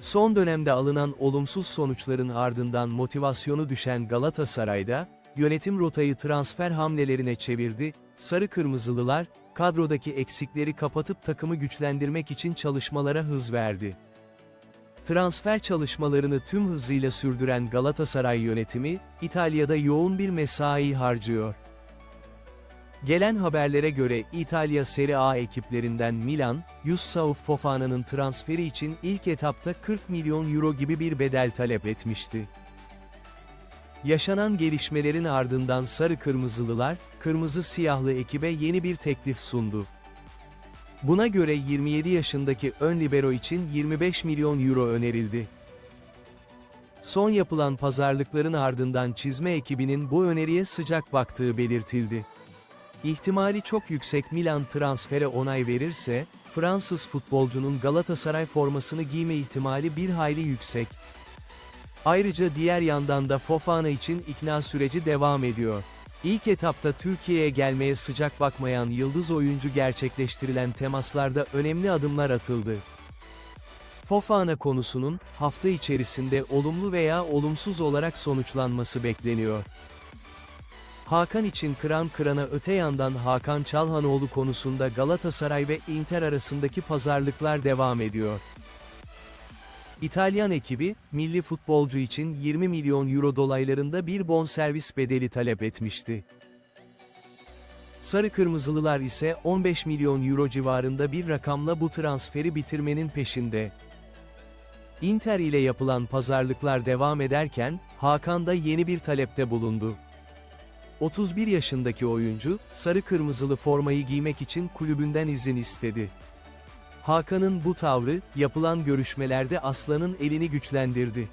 Son dönemde alınan olumsuz sonuçların ardından motivasyonu düşen Galatasaray'da, yönetim rotayı transfer hamlelerine çevirdi, Sarı Kırmızılılar, kadrodaki eksikleri kapatıp takımı güçlendirmek için çalışmalara hız verdi. Transfer çalışmalarını tüm hızıyla sürdüren Galatasaray yönetimi, İtalya'da yoğun bir mesai harcıyor. Gelen haberlere göre İtalya Serie A ekiplerinden Milan, Yusuf Fofana'nın transferi için ilk etapta 40 milyon euro gibi bir bedel talep etmişti. Yaşanan gelişmelerin ardından Sarı Kırmızılılar, Kırmızı Siyahlı ekibe yeni bir teklif sundu. Buna göre 27 yaşındaki ön libero için 25 milyon euro önerildi. Son yapılan pazarlıkların ardından çizme ekibinin bu öneriye sıcak baktığı belirtildi. İhtimali çok yüksek Milan transfere onay verirse, Fransız futbolcunun Galatasaray formasını giyme ihtimali bir hayli yüksek. Ayrıca diğer yandan da Fofana için ikna süreci devam ediyor. İlk etapta Türkiye'ye gelmeye sıcak bakmayan yıldız oyuncu gerçekleştirilen temaslarda önemli adımlar atıldı. Fofana konusunun, hafta içerisinde olumlu veya olumsuz olarak sonuçlanması bekleniyor. Hakan için kıran kırana öte yandan Hakan Çalhanoğlu konusunda Galatasaray ve Inter arasındaki pazarlıklar devam ediyor. İtalyan ekibi, milli futbolcu için 20 milyon euro dolaylarında bir bonservis bedeli talep etmişti. Sarı Kırmızılılar ise 15 milyon euro civarında bir rakamla bu transferi bitirmenin peşinde. Inter ile yapılan pazarlıklar devam ederken, Hakan da yeni bir talepte bulundu. 31 yaşındaki oyuncu, sarı kırmızılı formayı giymek için kulübünden izin istedi. Hakan'ın bu tavrı, yapılan görüşmelerde Aslan'ın elini güçlendirdi.